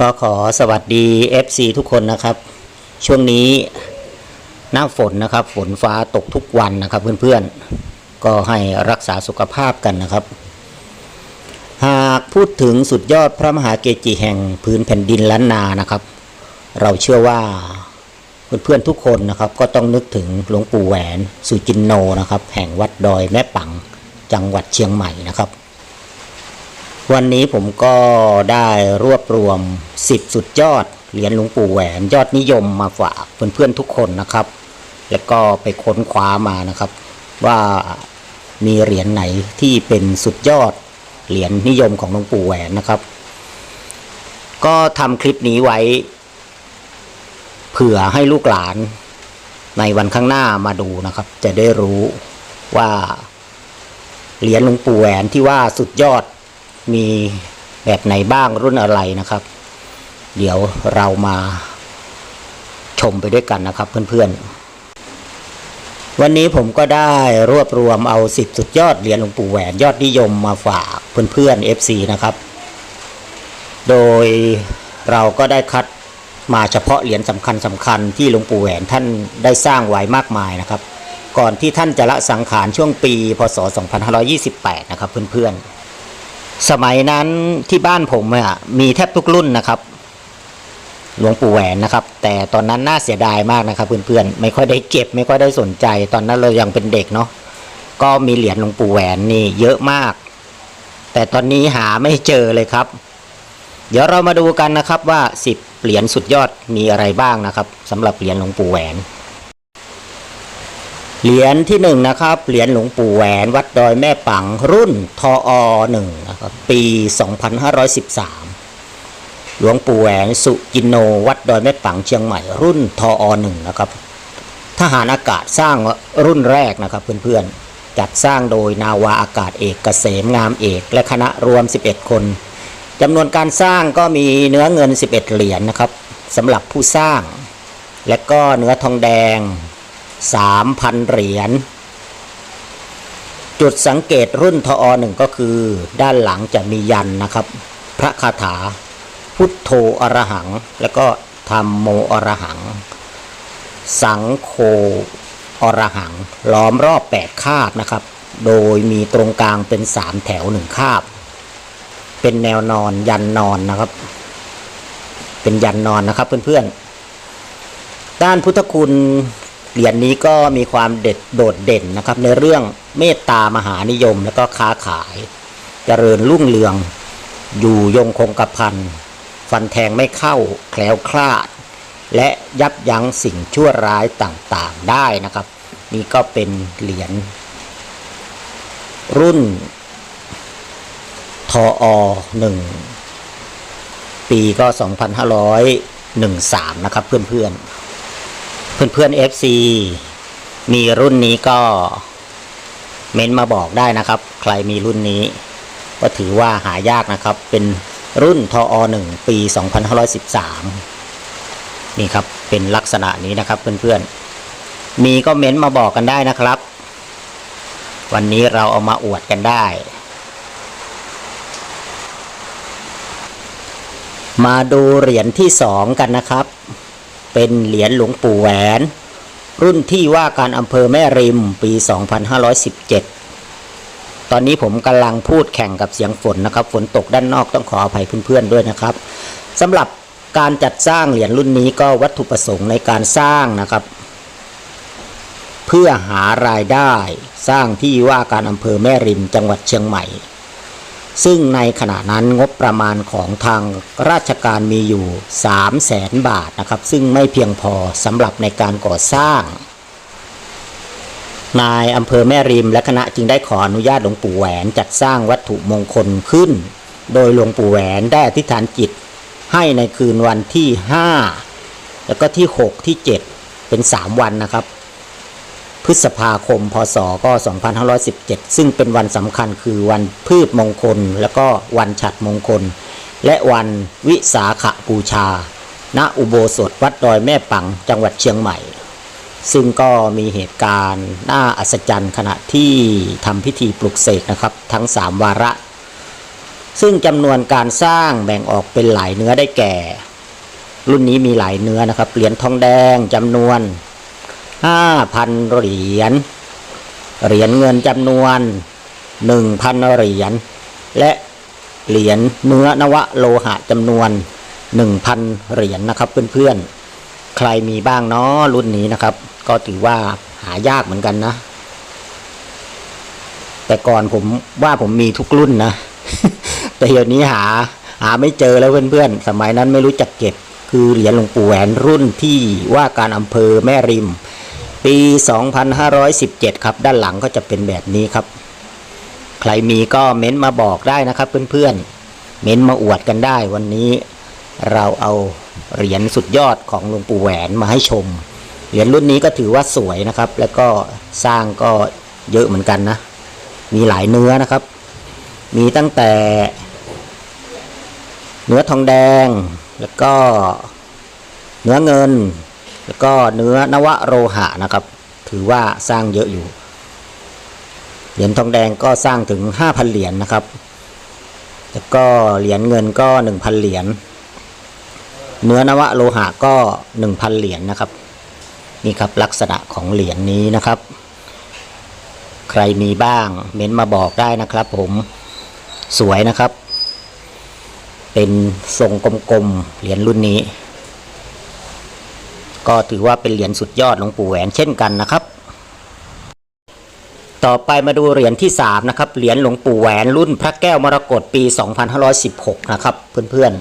ก็ขอสวัสดี FC ทุกคนนะครับ ช่วงนี้หน้าฝนนะครับ ฝนฟ้าตกทุกวันนะครับเพื่อนๆ ก็ให้รักษาสุขภาพกันนะครับ หากพูดถึงสุดยอดพระมหาเกจิแห่งพื้นแผ่นดินล้านนานะครับ เราเชื่อว่าเพื่อนๆทุกคนนะครับ ก็ต้องนึกถึงหลวงปู่แหวนสุจินโนนะครับ แห่งวัดดอยแม่ปังจังหวัดเชียงใหม่นะครับ วันนี้ผมก็ได้รวบรวม 10 สุดยอดเหรียญหลวงปู่แหวนยอดนิยมมาฝากเพื่อนๆทุกคนนะครับ แล้วก็ไปค้นคว้ามานะครับ ว่ามีเหรียญไหนที่เป็นสุดยอดเหรียญนิยมของหลวงปู่แหวนนะครับ ก็ทำคลิปนี้ไว้ เผื่อให้ลูกหลานในวันข้างหน้ามาดูนะครับ จะได้รู้ว่าเหรียญหลวงปู่แหวนที่ว่าสุดยอด มีแบบไหนบ้างรุ่นอะไรนะครับ เดี๋ยวเรามาชมไปด้วยกันนะครับเพื่อนๆ วันนี้ผมก็ได้รวบรวมเอาสิบสุดยอดเหรียญหลวงปู่แหวนยอดนิยมมาฝากเพื่อนๆ FC นะครับ โดยเราก็ได้คัดมาเฉพาะเหรียญสำคัญสำคัญที่หลวงปู่แหวนท่านได้สร้างไว้มากมายนะครับ ก่อนที่ท่านจะละสังขารช่วงปี พศ 2528 นะครับเพื่อนๆ สมัยนั้นที่บ้านผมมีแทบทุกรุ่นนะครับ หลวงปู่แหวนนะครับ แต่ตอนนั้นน่าเสียดายมากนะครับ เพื่อนๆไม่ค่อยได้เก็บ ไม่ค่อยได้สนใจ ตอนนั้นเรายังเป็นเด็กเนาะก็มีเหรียญหลวงปู่แหวนนี่เยอะมาก แต่ตอนนี้หาไม่เจอเลยครับ เดี๋ยวเรามาดูกันนะครับว่า 10 เหรียญสุดยอดมีอะไรบ้างนะครับสำหรับเหรียญหลวงปู่แหวน เหรียญที่หนึ่งนะครับ เหรียญหลวงปู่แหวนวัดดอยแม่ปังรุ่นทออหนึ่งนะครับปี 2513 หลวงปู่แหวนสุจินโนวัดดอยแม่ปังเชียงใหม่รุ่นทอหนึ่งนะครับ ทหารอากาศสร้างรุ่นแรกนะครับเพื่อนๆ จัดสร้างโดยนาวาอากาศเอกเกษมงามเอกและคณะรวม 11 คนจำนวนการสร้างก็มีเนื้อเงิน 11 เหรียญนะครับสำหรับผู้สร้าง และก็เนื้อทองแดง 3,000 เหรียญ จุดสังเกตรุ่นทอหนึ่งก็คือ ด้านหลังจะมียันนะครับ พระคาถา พุทโธอรหัง แล้วก็ธรรมโมอรหัง สังโฆอรหัง ล้อมรอบ 8 คาบนะครับ โดยมีตรงกลางเป็น 3 แถวหนึ่งคาบ เป็นแนวนอนยันนอนนะครับ เป็นยันนอนนะครับเพื่อนๆด้านพุทธคุณ เหรียญนี้ก็มีความเด็ดโดดเด่นนะครับ ในเรื่องเมตตามหานิยมแล้วก็ค้าขายเจริญรุ่งเรือง อยู่ยงคงกระพันฟันแทงไม่เข้าแคล้วคลาด และยับยั้งสิ่งชั่วร้ายต่างๆได้นะครับ นี่ก็เป็นเหรียญรุ่นทอหนึ่งปีก็ 2513 นะครับเพื่อนๆ เพื่อนๆ FC มีรุ่นนี้ก็เม้นมาบอกได้นะครับ ใครมีรุ่นนี้ ก็ถือว่าหายากนะครับ เป็นรุ่นทอ1ปี 2513 นี่ครับ เป็นลักษณะนี้นะครับเพื่อนๆ มีก็เม้นมาบอกกันได้นะครับ วันนี้เราเอามาอวดกันได้ มาดูเหรียญที่สองกันนะครับ เป็นเหรียญหลวงปู่แหวน รุ่นที่ว่าการอำเภอแม่ริมปี 2517 ตอนนี้ผมกำลังพูดแข่งกับเสียงฝนนะครับ ฝนตกด้านนอกต้องขออภัยเพื่อนๆด้วยนะครับสำหรับการจัดสร้างเหรียญรุ่นนี้ก็วัตถุประสงค์ในการสร้างนะครับ เพื่อหารายได้สร้างที่ว่าการอำเภอแม่ริมจังหวัดเชียงใหม่ ซึ่งในขณะนั้นงบประมาณของทางราชการมีอยู่ 3 0 0แสนบาทนะครับ ซึ่งไม่เพียงพอสำหรับในการก่อสร้าง นายอำเภอแม่ริมและคณะจึงได้ขออนุญาตหลวงปู่แหวนจัดสร้างวัตถุมงคลขึ้น โดยหลวงปู่แหวนได้อธิษฐานจิตให้ในคืนวันที่ 5 แล้วก็ที่ 6 ที่ 7 เป็น 3 วันนะครับ พฤษภาคม พศ ก็ 2517 ซึ่งเป็นวันสำคัญคือวันพืชมงคล แล้วก็วันฉัดมงคล และวันวิสาขบูชา ณ อุโบสถวัดดอยแม่ปัง จังหวัดเชียงใหม่ ซึ่งก็มีเหตุการณ์น่าอัศจรรย์ขณะที่ทำพิธีปลุกเสกนะครับ ทั้ง 3 วาระ ซึ่งจำนวนการสร้างแบ่งออกเป็นหลายเนื้อได้แก่ รุ่นนี้มีหลายเนื้อนะครับ เหรียญทองแดงจำนวน 5,000เหรียญ เหรียญเงินจำนวน1,000เหรียญ และเหรียญเนื้อนวโลหะจำนวน1,000เหรียญนะครับเพื่อนๆ ใครมีบ้างเนาะรุ่นนี้นะครับ ก็ถือว่าหายากเหมือนกันนะ แต่ก่อนผมว่าผมมีทุกรุ่นนะ แต่เดี๋ยวนี้หาหาไม่เจอแล้วเพื่อนๆ สมัยนั้นไม่รู้จักเก็บ คือเหรียญหลวงปู่แหวนรุ่นที่ว่าการอำเภอแม่ริม ปี 2517 ครับ ด้านหลังก็จะเป็นแบบนี้ครับ ใครมีก็เม้นต์มาบอกได้นะครับเพื่อนๆ เม้นต์มาอวดกันได้วันนี้เราเอาเหรียญสุดยอดของหลวงปู่แหวนมาให้ชม เหรียญรุ่นนี้ก็ถือว่าสวยนะครับ แล้วก็สร้างก็เยอะเหมือนกันนะ มีหลายเนื้อนะครับ มีตั้งแต่ เนื้อทองแดง แล้วก็เนื้อเงิน แล้วก็เนื้อนวโรหะนะครับ ถือว่าสร้างเยอะอยู่ เหรียญทองแดงก็สร้างถึง 5,000 เหรียญนะครับ แล้วก็เหรียญเงินก็ 1,000 เหรียญ เนื้อนวโลหะก็ 1,000 เหรียญนะครับ นี่ครับลักษณะของเหรียญนี้นะครับ ใครมีบ้างเม้นมาบอกได้นะครับ ผมสวยนะครับ เป็นทรงกลมๆ เหรียญรุ่นนี้ ก็ถือว่าเป็นเหรียญสุดยอดหลวงปู่แหวนเช่นกันนะครับ ต่อไปมาดูเหรียญที่3นะครับเหรียญหลวงปู่แหวนรุ่นพระแก้วมรกตปี 2516 นะครับเพื่อน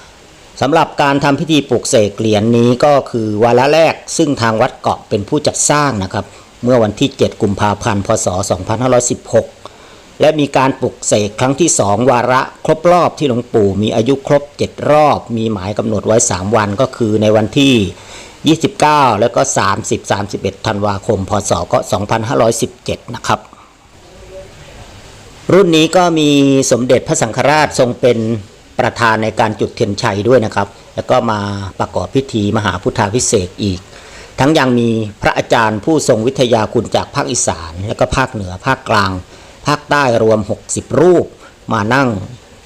ๆสำหรับการทำพิธีปลุกเสกเหรียญนี้ก็คือวาระแรกซึ่งทางวัดเกาะเป็นผู้จัดสร้างนะครับ เมื่อวันที่ 7 กุมภาพันธ์ พศ 2516และมีการปลุกเสกครั้งที่2วาระครบรอบที่หลวงปู่มีอายุครบ 7 รอบ มีหมายกำหนดไว้ 3 วันก็คือในวันที่ 29 แล้วก็ 30 31 ธันวาคม พศ ก็ 2517 นะครับ รุ่นนี้ก็มีสมเด็จพระสังฆราชทรงเป็นประธานในการจุดเทียนชัยด้วยนะครับ แล้วก็มาประกอบพิธีมหาพุทธาพิเศษอีก ทั้งยังมีพระอาจารย์ผู้ทรงวิทยาคุณจากภาคอีสาน และก็ภาคเหนือภาคกลาง ภาคใต้รวม 60 รูป มานั่ง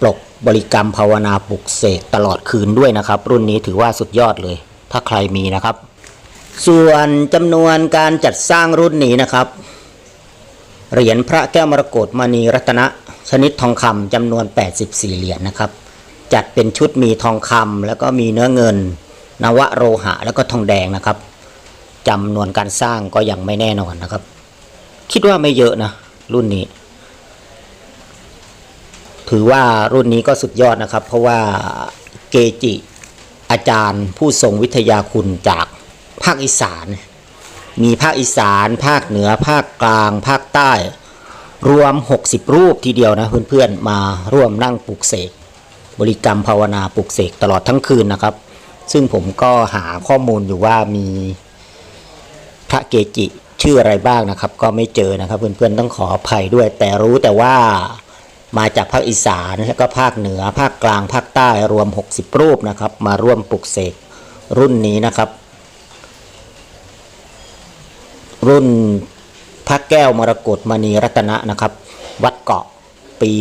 ปลกบริกรรมภาวนาปลุกเสกตลอดคืนด้วยนะครับ รุ่นนี้ถือว่าสุดยอดเลย ถ้าใครมีนะครับ ส่วนจำนวนการจัดสร้างรุ่นนี้นะครับ เหรียญพระแก้วมรกตมณีรัตนะชนิดทองคำจำนวน 84 เหรียญนะครับ จัดเป็นชุดมีทองคำแล้วก็มีเนื้อเงิน นวโรหะแล้วก็ทองแดงนะครับจำนวนการสร้างก็ยังไม่แน่นอนนะครับ คิดว่าไม่เยอะนะ รุ่นนี้ ถือว่ารุ่นนี้ก็สุดยอดนะครับ เพราะว่าเกจิ อาจารย์ผู้ทรงวิทยาคุณจากภาคอีสาน มีภาคอีสาน ภาคเหนือ ภาคกลาง ภาคใต้ รวม 60 รูปทีเดียวนะเพื่อนๆมาร่วมนั่งปลุกเสกบริกรรมภาวนาปลุกเสกตลอดทั้งคืนนะครับ ซึ่งผมก็หาข้อมูลอยู่ว่ามีพระเกจิชื่ออะไรบ้างนะครับ ก็ไม่เจอนะครับ เพื่อนๆต้องขออภัยด้วย แต่รู้แต่ว่า มาจากภาคอีสานแล้วก็ภาคเหนือ ภาคกลาง ภาคใต้รวม 60 รูปนะครับ มาร่วมปลุกเสกรุ่นนี้นะครับ รุ่นพระแก้วมรกตมณีรัตนะนะครับ วัดเกาะปี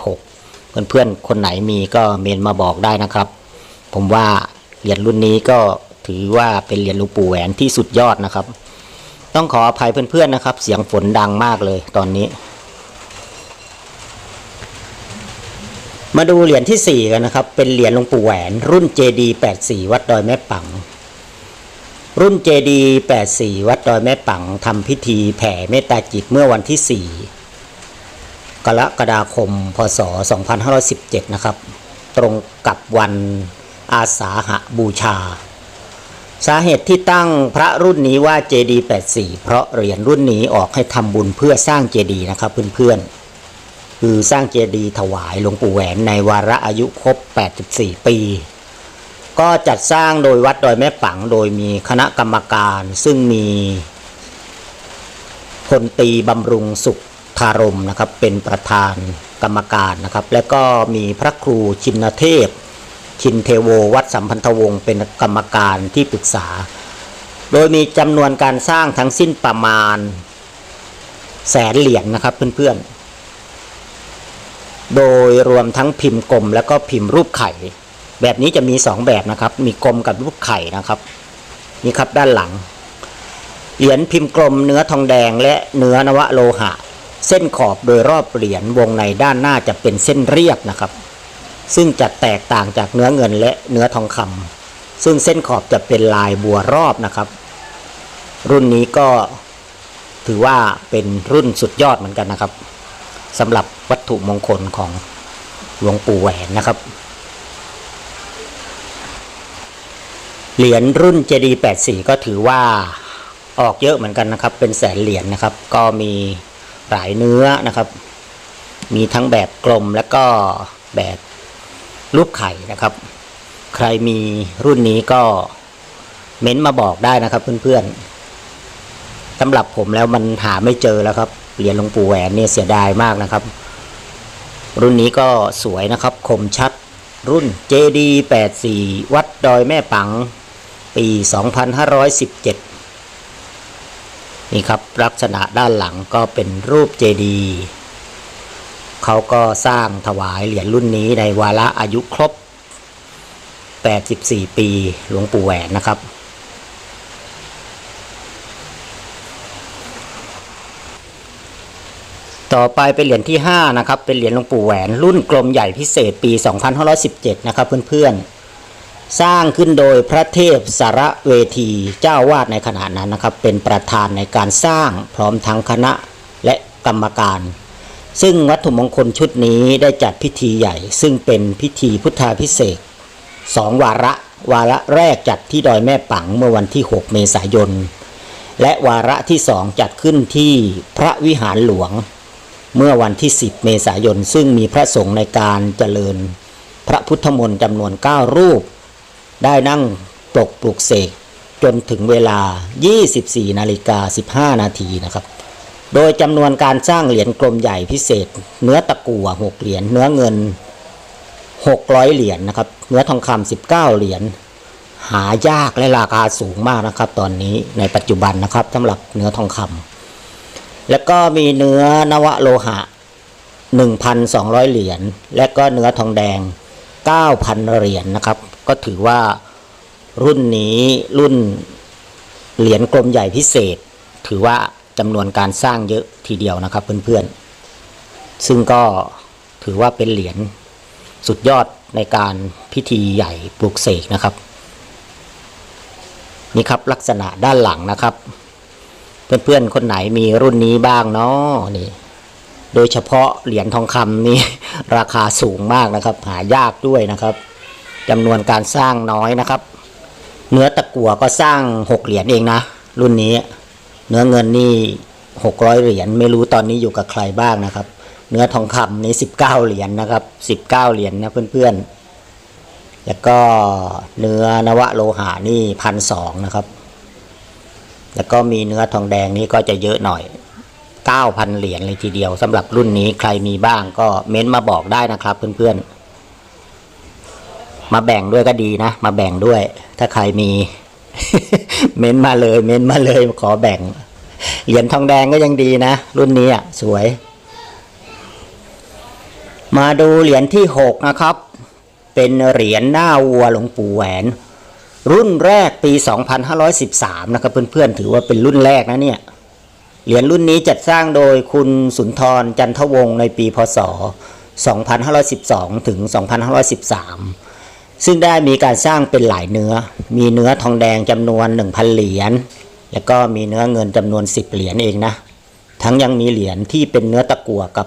2516 เพื่อนๆ คนไหนมีก็เมนมาบอกได้นะครับ ผมว่าเหรียญรุ่นนี้ก็ถือว่าเป็นเหรียญหลวงปู่แหวนที่สุดยอดนะครับ ต้องขออภัยเพื่อนๆนะครับ เสียงฝนดังมากเลยตอนนี้ มาดูเหรียญที่ 4 กันนะครับ เป็นเหรียญหลวงปู่แหวน รุ่น JD 84 วัดดอยแม่ปัง รุ่น JD 84 วัดดอยแม่ปังทำพิธีแผ่เมตตาจิตเมื่อวันที่ 4 กรกฎาคม พศ 2517 นะครับ ตรงกับวันอาสาหะบูชา สาเหตุที่ตั้งพระรุ่นนี้ว่า JD 84 เพราะเหรียญรุ่นนี้ออกให้ทำบุญเพื่อสร้างเจดีนะครับเพื่อนๆ คือสร้างเจดีย์ถวายหลวงปู่แหวนในวาระอายุครบ 84 ปี ก็จัดสร้างโดยวัดดอยแม่ปังโดยมีคณะกรรมการซึ่งมีพลตีบำรุงสุขธารมนะครับเป็นประธานกรรมการนะครับ และก็มีพระครูชินเทพ ชินเทโววัดสัมพันธวงศ์เป็นกรรมการที่ปรึกษา โดยมีจำนวนการสร้างทั้งสิ้นประมาณแสนเหรียญนะครับเพื่อน โดยรวมทั้งพิมพ์กลมแล้วก็พิมพ์รูปไข่ แบบนี้จะมีสองแบบนะครับ มีกลมกับรูปไข่นะครับ นี่ครับด้านหลัง เหรียญพิมพ์กลมเนื้อทองแดงและเนื้อนวโลหะ เส้นขอบโดยรอบเหรียญวงในด้านหน้าจะเป็นเส้นเรียบนะครับ ซึ่งจะแตกต่างจากเนื้อเงินและเนื้อทองคำซึ่งเส้นขอบจะเป็นลายบัวรอบนะครับ รุ่นนี้ก็ถือว่าเป็นรุ่นสุดยอดเหมือนกันนะครับ สำหรับวัตถุมงคลของหลวงปู่แหวนนะครับ เหรียญรุ่นเจดี84ก็ถือว่าออกเยอะเหมือนกันนะครับ เป็นแสนเหรียญนะครับ ก็มีหลายเนื้อนะครับ มีทั้งแบบกลมและก็แบบรูปไข่นะครับ ใครมีรุ่นนี้ก็เม้นต์มาบอกได้นะครับเพื่อนๆสำหรับผมแล้วมันหาไม่เจอแล้วครับเหรียญหลวงปู่แหวนเนี่ยเสียดายมากนะครับ รุ่นนี้ก็สวยนะครับคมชัด รุ่น JD 84 วัดดอยแม่ปัง ปี 2517 นี่ครับลักษณะด้านหลังก็เป็นรูปเจดีเขาก็สร้างถวายเหรียญรุ่นนี้ในวาระอายุครบ 84 ปีหลวงปู่แหวนนะครับ ต่อไปเป็นเหรียญที่5นะครับเป็นเหรียญหลวงปู่แหวนรุ่นกลมใหญ่พิเศษปี 2517 นะครับเพื่อนๆ สร้างขึ้นโดยพระเทพสารเวทีเจ้าวาดในขณะนั้นนะครับ เป็นประธานในการสร้างพร้อมทั้งคณะและกรรมการ ซึ่งวัตถุมงคลชุดนี้ได้จัดพิธีใหญ่ ซึ่งเป็นพิธีพุทธาพิเศษสองวาระวาระแรกจัดที่ดอยแม่ปังเมื่อวันที่ 6 เมษายน และวาระที่สองจัดขึ้นที่พระวิหารหลวง เมื่อวันที่ 10 เมษายน ซึ่งมีพระสงฆ์ในการเจริญ พระพุทธมนต์จำนวน 9 รูป ได้นั่งปลกปลุกเสกจนถึงเวลา 24 นาฬิกา 15 นาทีนะครับ โดยจำนวนการสร้างเหรียญกลมใหญ่พิเศษ เนื้อตะกั่ว6เหรียญ เนื้อเงิน 600 เหรียญนะครับ เนื้อทองคำ19 เหรียญ หายากและราคาสูงมากนะครับ ตอนนี้ในปัจจุบันนะครับสำหรับเนื้อทองคำ แล้วก็มีเนื้อนวโลหะ 1,200 เหรียญ และก็เนื้อทองแดง 9,000 เหรียญนะครับ ก็ถือว่ารุ่นนี้รุ่นเหรียญกลมใหญ่พิเศษ ถือว่าจำนวนการสร้างเยอะทีเดียวนะครับเพื่อนๆ ซึ่งก็ถือว่าเป็นเหรียญสุดยอดในการพิธีใหญ่ปลุกเสกนะครับ นี่ครับลักษณะด้านหลังนะครับ เพื่อนๆคนไหนมีรุ่นนี้บ้างเนาะนี่ โดยเฉพาะเหรียญทองคำนี่ราคาสูงมากนะครับ หายากด้วยนะครับจำนวนการสร้างน้อยนะครับ เนื้อตะกั่วก็สร้างหกเหรียญเองนะ รุ่นนี้ เนื้อเงินนี่หกร้อยเหรียญไม่รู้ตอนนี้อยู่กับใครบ้างนะครับ เนื้อทองคำนี่สิบเก้าเหรียญนะครับสิบเก้าเหรียญนะเพื่อนๆแล้วก็เนื้อนวโลหะนี่พันสองนะครับ แล้วก็มีเนื้อทองแดงนี่ก็จะเยอะหน่อย 9,000 เหรียญเลยทีเดียวสำหรับรุ่นนี้ใครมีบ้างก็เม้นมาบอกได้นะครับเพื่อนๆ มาแบ่งด้วยก็ดีนะ มาแบ่งด้วย ถ้าใครมี เม้นมาเลย เม้นมาเลยขอแบ่ง เหรียญทองแดงก็ยังดีนะ รุ่นนี้อะสวย มาดูเหรียญที่ 6 นะครับ เป็นเหรียญหน้าวัวหลวงปู่แหวน รุ่นแรกปี 2513 นะครับเพื่อนๆ ถือว่าเป็นรุ่นแรกนะเนี่ย เหรียญรุ่นนี้จัดสร้างโดยคุณสุนทรจันทวงศ์ในปีพศ 2512 ถึง 2513 ซึ่งได้มีการสร้างเป็นหลายเนื้อ มีเนื้อทองแดงจำนวน 1,000 เหรียญ แล้วก็มีเนื้อเงินจำนวน 10 เหรียญเองนะ ทั้งยังมีเหรียญที่เป็นเนื้อตะกั่วกับ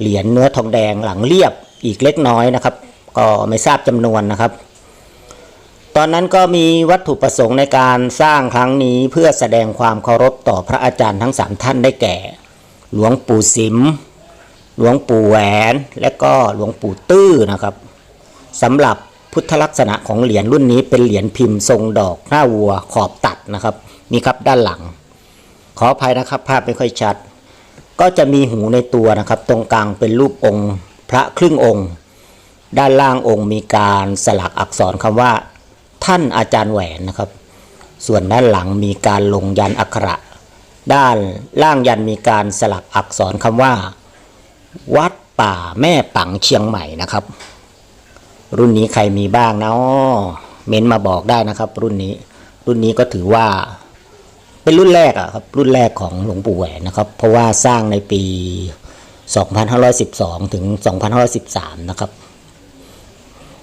เหรียญเนื้อทองแดงหลังเรียบอีกเล็กน้อยนะครับ ก็ไม่ทราบจำนวนนะครับ ตอนนั้นก็มีวัตถุประสงค์ในการสร้างครั้งนี้เพื่อแสดงความเคารพต่อพระอาจารย์ทั้งสามท่านได้แก่ หลวงปู่สิม หลวงปู่แหวน และก็หลวงปู่ตื้อนะครับสำหรับพุทธลักษณะของเหรียญรุ่นนี้เป็นเหรียญพิมพ์ทรงดอกหน้าวัวขอบตัดนะครับนี่ครับด้านหลัง ขออภัยนะครับ ภาพไม่ค่อยชัด ก็จะมีหูในตัวนะครับ ตรงกลางเป็นรูปองค์ พระครึ่งองค์ ด้านล่างองค์มีการสลักอักษรคำว่า ท่านอาจารย์แหวนนะครับ ส่วนด้านหลังมีการลงยันอักขระ ด้านล่างยันมีการสลักอักษรคำว่า วัดป่าแม่ปังเชียงใหม่นะครับ รุ่นนี้ใครมีบ้างเนาะเม้นมาบอกได้นะครับ รุ่นนี้ รุ่นนี้ก็ถือว่า เป็นรุ่นแรกอะครับ รุ่นแรกของหลวงปู่แหวนนะครับ เพราะว่าสร้างในปี 2512 ถึง 2513 นะครับ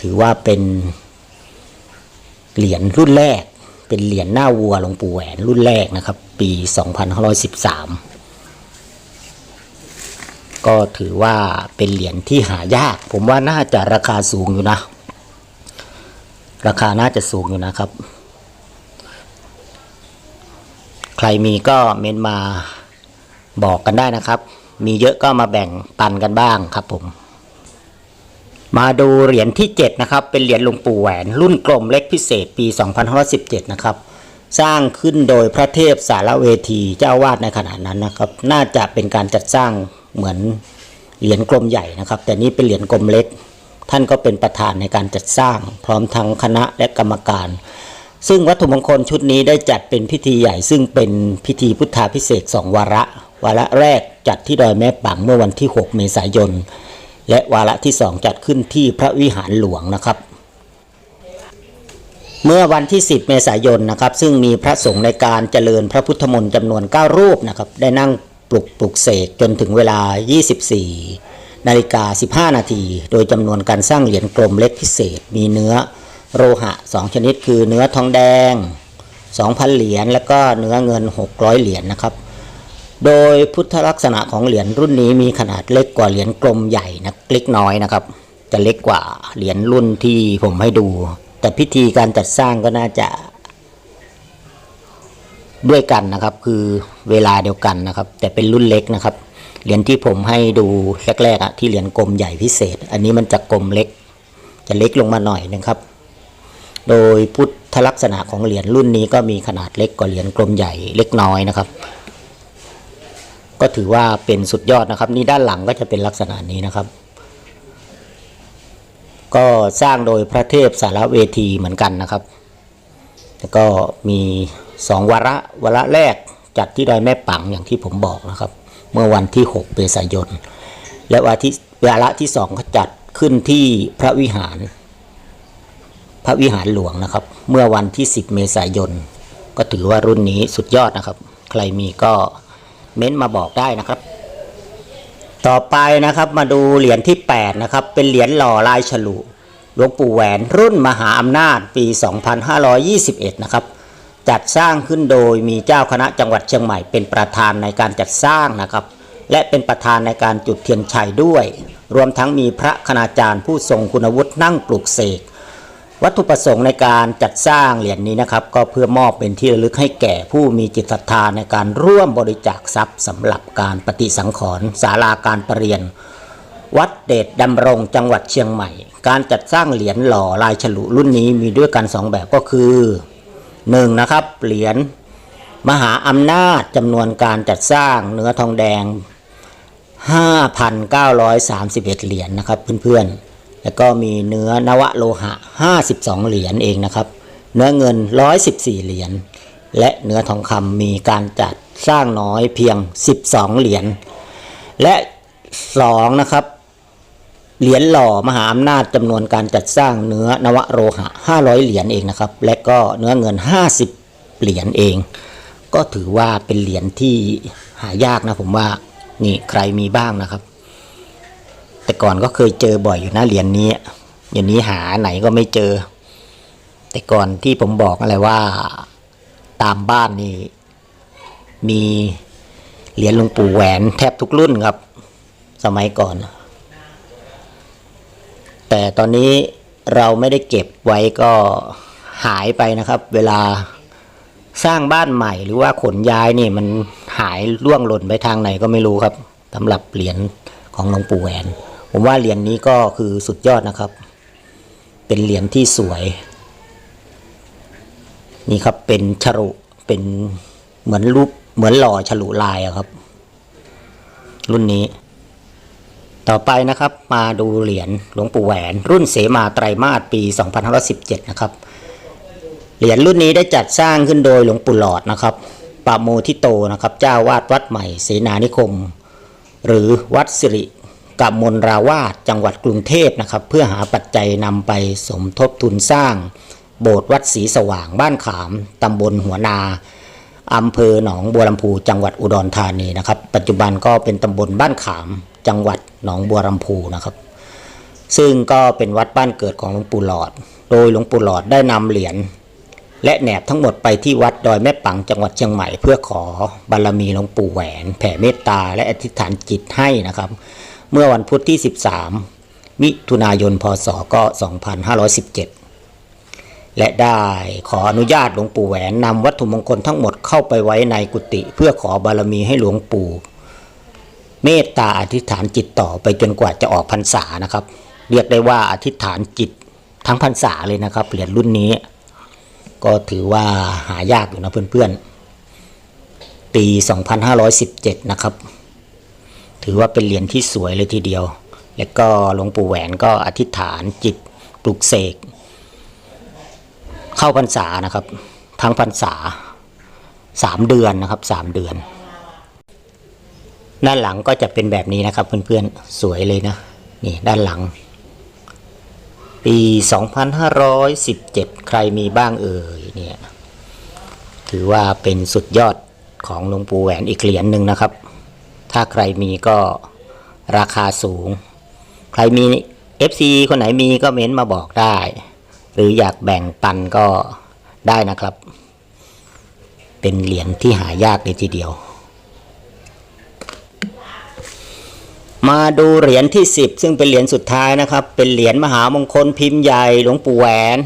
ถือว่าเป็น เหรียญรุ่นแรก เป็นเหรียญหน้าวัวหลวงปู่แหวนรุ่นแรกนะครับ ปี2513 ก็ถือว่าเป็นเหรียญที่หายาก ผมว่าน่าจะราคาสูงอยู่นะ ราคาน่าจะสูงอยู่นะครับ ใครมีก็เมนมาบอกกันได้นะครับ มีเยอะก็มาแบ่งปันกันบ้างครับผม มาดูเหรียญที่ 7 นะครับ เป็นเหรียญหลวงปู่แหวน รุ่นกลมเล็กพิเศษปี 2517 นะครับ สร้างขึ้นโดยพระเทพสารเวทีเจ้าวาดในขณะนั้นนะครับ น่าจะเป็นการจัดสร้างเหมือนเหรียญกลมใหญ่นะครับ แต่นี้เป็นเหรียญกลมเล็ก ท่านก็เป็นประธานในการจัดสร้าง พร้อมทั้งคณะและกรรมการ ซึ่งวัตถุมงคลชุดนี้ได้จัดเป็นพิธีใหญ่ ซึ่งเป็นพิธีพุทธาพิเศษสองวาระ วาระแรกจัดที่ดอยแม่ปังเมื่อวันที่ 6 เมษายน และวาระที่2จัดขึ้นที่พระวิหารหลวงนะครับ เมื่อวันที่ 10 เมษายนนะครับ ซึ่งมีพระสงฆ์ในการเจริญพระพุทธมนต์จำนวน 9 รูปนะครับ ได้นั่งปลุกปลุกเสกจนถึงเวลา 24 นาฬิกา 15 นาที โดยจำนวนการสร้างเหรียญกลมเล็กพิเศษ มีเนื้อโลหะ 2 ชนิดคือเนื้อทองแดง 2,000 เหรียญ และก็เนื้อเงิน 600 เหรียญนะครับ โดยพุทธลักษณะของเหรียญรุ่นนี้มีขนาดเล็กกว่าเหรียญกลมใหญ่นะเล็กน้อยนะครับ จะเล็กกว่าเหรียญรุ่นที่ผมให้ดู แต่พิธีการจัดสร้างก็น่าจะ ด้วยกันนะครับ คือเวลาเดียวกันนะครับ แต่เป็นรุ่นเล็กนะครับเหรียญที่ผมให้ดูแรกๆอะที่เหรียญกลมใหญ่พิเศษ อันนี้มันจะกลมเล็ก จะเล็กลงมาหน่อยนะครับ โดยพุทธลักษณะของเหรียญรุ่นนี้ก็มีขนาดเล็กกว่าเหรียญกลมใหญ่เล็กน้อยนะครับ ก็ถือว่าเป็นสุดยอดนะครับ นี่ด้านหลังก็จะเป็นลักษณะนี้นะครับ ก็สร้างโดยพระเทพสารเวทีเหมือนกันนะครับแล้วก็มีสองวาระวาระแรกจัดที่ดอยแม่ปังอย่างที่ผมบอกนะครับ เมื่อวันที่ 6 เมษายน และวาระที่วาระที่สองก็จัดขึ้นที่พระวิหาร พระวิหารหลวงนะครับ เมื่อวันที่ 10 เมษายน ก็ถือว่ารุ่นนี้สุดยอดนะครับ ใครมีก็ เม้นมาบอกได้นะครับ ต่อไปนะครับมาดูเหรียญที่ 8 นะครับ เป็นเหรียญหล่อลายฉลุหลวงปู่แหวนรุ่นมหาอำนาจปี 2521 นะครับ จัดสร้างขึ้นโดยมีเจ้าคณะจังหวัดเชียงใหม่เป็นประธานในการจัดสร้างนะครับ และเป็นประธานในการจุดเทียนชัยด้วย รวมทั้งมีพระคณาจารย์ผู้ทรงคุณวุฒินั่งปลุกเสก วัตถุประสงค์ในการจัดสร้างเหรียญนี้นะครับ ก็เพื่อมอบเป็นที่ระลึกให้แก่ผู้มีจิตศรัทธาในการร่วมบริจาคทรัพย์สำหรับการปฏิสังขรณ์ศาลาการประเรียน วัดเดชดำรงจังหวัดเชียงใหม่ การจัดสร้างเหรียญหล่อลายฉลุรุ่นนี้มีด้วยกันสองแบบก็คือหนึ่งนะครับเหรียญมหาอำนาจจำนวนการจัดสร้างเนื้อทองแดง 5,931 เหรียญนะครับเพื่อนๆ แล้วก็มีเนื้อนวโลหะ 52 เหรียญเองนะครับ เนื้อเงิน 114 เหรียญ และเนื้อทองคำมีการจัดสร้างน้อยเพียง 12 เหรียญ และ2นะครับเหรียญหล่อมหาอำนาจจำนวนการจัดสร้างเนื้อนวโลหะ 500 เหรียญเองนะครับ และก็เนื้อเงิน 50 เหรียญเอง ก็ถือว่าเป็นเหรียญที่หายากนะผมว่านี่ใครมีบ้างนะครับ แต่ก่อนก็เคยเจอบ่อยอยู่นะเหรียญนี้เดี๋ยวนี้หาไหนก็ไม่เจอ แต่ก่อนที่ผมบอกอะไรว่าตามบ้านนี่มีเหรียญหลวงปู่แหวนแทบทุกรุ่นครับ สมัยก่อน แต่ตอนนี้เราไม่ได้เก็บไว้ก็หายไปนะครับ เวลาสร้างบ้านใหม่หรือว่าขนย้ายนี่มันหายล่วงหล่นไปทางไหนก็ไม่รู้ครับสำหรับเหรียญของหลวงปู่แหวน ผมว่าเหรียญนี้ก็คือสุดยอดนะครับ เป็นเหรียญที่สวย นี่ครับเป็นฉลุเป็นเหมือนรูปเหมือนหล่อฉลุลายอะครับ รุ่นนี้ ต่อไปนะครับ มาดูเหรียญหลวงปู่แหวน รุ่นเสมาไตรมาสปี 2517 นะครับ เหรียญรุ่นนี้ได้จัดสร้างขึ้นโดยหลวงปู่หลอดนะครับปาโมทิโตนะครับ เจ้าวาดวัดใหม่ เสนานิคม หรือวัดสิริ กับมนราวาสจังหวัดกรุงเทพนะครับ เพื่อหาปัจจัยนำไปสมทบทุนสร้าง โบสถ์วัดศรีสว่างบ้านขามตำบลหัวนาอำเภอหนองบัวลำพูจังหวัดอุดรธานีนะครับ ปัจจุบันก็เป็นตำบลบ้านขาม จังหวัดหนองบัวลำพูนะครับ ซึ่งก็เป็นวัดบ้านเกิดของหลวงปู่หลอด โดยหลวงปู่หลอดได้นำเหรียญและแหนบทั้งหมดไปที่วัดดอยแม่ปังจังหวัดเชียงใหม่ เพื่อขอบารมีหลวงปู่แหวน แผ่เมตตาและอธิษฐานจิตให้นะครับ เมื่อวันพุธที่ 13 มิถุนายนพศก็ 2517 และได้ขออนุญาตหลวงปู่แหวนนำวัตถุมงคลทั้งหมดเข้าไปไว้ในกุฏิเพื่อขอบารมีให้หลวงปู่ เมตตาอธิษฐานจิตต่อไปจนกว่าจะออกพรรษานะครับ เรียกได้ว่าอธิษฐานจิตทั้งพรรษาเลยนะครับเหรียญรุ่นนี้ ก็ถือว่าหายากอยู่นะเพื่อนๆปี 2517 นะครับ ถือว่าเป็นเหรียญที่สวยเลยทีเดียว และก็หลวงปู่แหวนก็อธิษฐานจิตปลุกเสก เข้าพรรษานะครับ ทั้งพรรษาสามเดือนนะครับสามเดือน ด้านหลังก็จะเป็นแบบนี้นะครับ เพื่อนๆสวยเลยนะนี่ด้านหลัง ปี 2517 ใครมีบ้างเอ่ยเนี่ยถือว่าเป็นสุดยอดของหลวงปู่แหวนอีกเหรียญหนึ่งนะครับ ถ้าใครมีก็ราคาสูง ใครมี FC คนไหนมีก็เม้นมาบอกได้ หรืออยากแบ่งปันก็ได้นะครับ เป็นเหรียญที่หายากเลยทีเดียว มาดูเหรียญที่ 10 ซึ่งเป็นเหรียญสุดท้ายนะครับ เป็นเหรียญมหามงคลพิมพ์ใหญ่หลวงปู่แหวน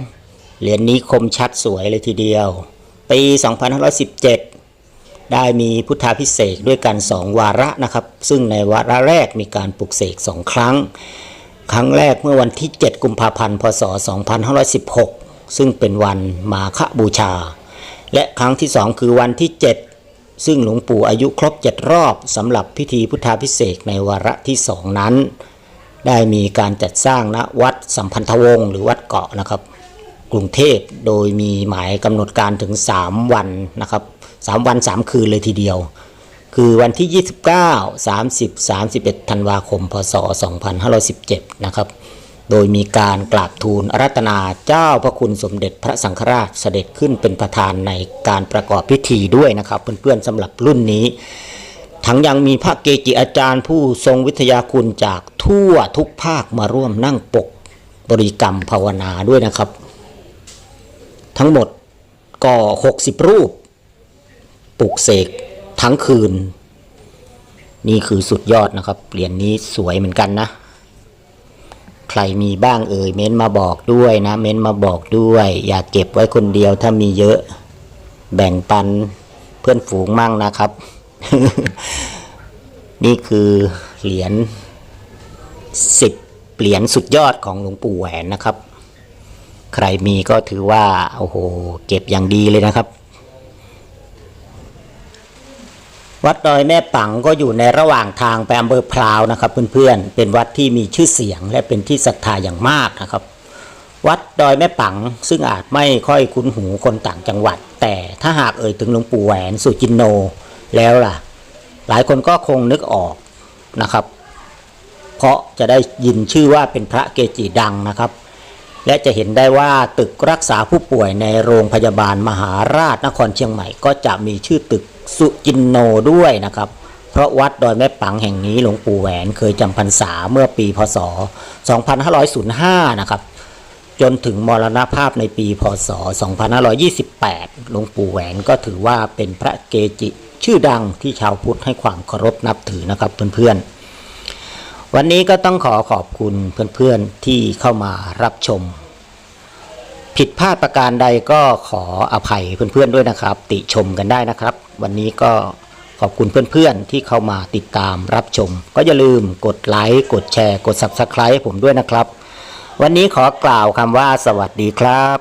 เหรียญนี้คมชัดสวยเลยทีเดียว ปี 2517 ได้มีพุทธาพิเศษด้วยกัน2วาระนะครับ ซึ่งในวาระแรกมีการปลุกเสก2ครั้ง ครั้งแรกเมื่อวันที่ 7 กุมภาพันธ์ พศ 2516 ซึ่งเป็นวันมาฆบูชา และครั้งที่2คือวันที่ 7 ซึ่งหลวงปู่อายุครบ 7 รอบสำหรับพิธีพุทธาพิเศษในวาระที่2นั้น ได้มีการจัดสร้างณวัดสัมพันธวงศ์หรือวัดเกาะนะครับ กรุงเทพโดยมีหมายกำหนดการถึง 3 วันนะครับ 3 วัน 3 คืนเลยทีเดียว คือวันที่ 29 30 31 ธันวาคม พศ 2517 นะครับ โดยมีการกราบทูลอารัตนาเจ้าพระคุณสมเด็จพระสังฆราชเสด็จขึ้นเป็นประธานในการประกอบพิธีด้วยนะครับ เพื่อนๆสำหรับรุ่นนี้ ทั้งยังมีพระเกจิอาจารย์ผู้ทรงวิทยาคุณจากทั่วทุกภาคมาร่วมนั่งปกบริกรรมภาวนาด้วยนะครับ ทั้งหมดก็ 60 รูป ปลุกเสกทั้งคืน นี่คือสุดยอดนะครับ เหรียญนนี้สวยเหมือนกันนะ ใครมีบ้างเอ่ยเม้นมาบอกด้วยนะ เม้นมาบอกด้วย อย่าเก็บไว้คนเดียวถ้ามีเยอะ แบ่งปันเพื่อนฝูงมั่งนะครับ นี่คือเหรียญสิบเหรียญสุดยอดของหลวงปู่แหวนนะครับ ใครมีก็ถือว่า โอ้โห เก็บอย่างดีเลยนะครับ วัดดอยแม่ปังก็อยู่ในระหว่างทางไปอำเภอพราวนะครับเพื่อนๆ เป็นวัดที่มีชื่อเสียงและเป็นที่ศรัทธาอย่างมากนะครับ วัดดอยแม่ปังซึ่งอาจไม่ค่อยคุ้นหูคนต่างจังหวัด แต่ถ้าหากเอ่ยถึงหลวงปู่แหวนสุจินโนแล้วล่ะ หลายคนก็คงนึกออกนะครับ เพราะจะได้ยินชื่อว่าเป็นพระเกจิดังนะครับ และจะเห็นได้ว่าตึกรักษาผู้ป่วยในโรงพยาบาลมหาราชนครเชียงใหม่ ก็จะมีชื่อตึก สุจินโนด้วยนะครับ เพราะวัดดอยแม่ปังแห่งนี้หลวงปู่แหวนเคยจำพรรษาเมื่อปีพศ 2505 นะครับ จนถึงมรณภาพในปีพศ 2528 หลวงปู่แหวนก็ถือว่าเป็นพระเกจิชื่อดังที่ชาวพุทธให้ความเคารพนับถือนะครับเพื่อนๆวันนี้ก็ต้องขอขอบคุณเพื่อนๆที่เข้ามารับชม ผิดพลาดประการใดก็ขออภัยเพื่อนๆด้วยนะครับ ติชมกันได้นะครับ วันนี้ก็ขอบคุณเพื่อนๆที่เข้ามาติดตามรับชม ก็อย่าลืมกดไลค์กดแชร์กด Subscribe ให้ผมด้วยนะครับ วันนี้ขอกล่าวคำว่าสวัสดีครับ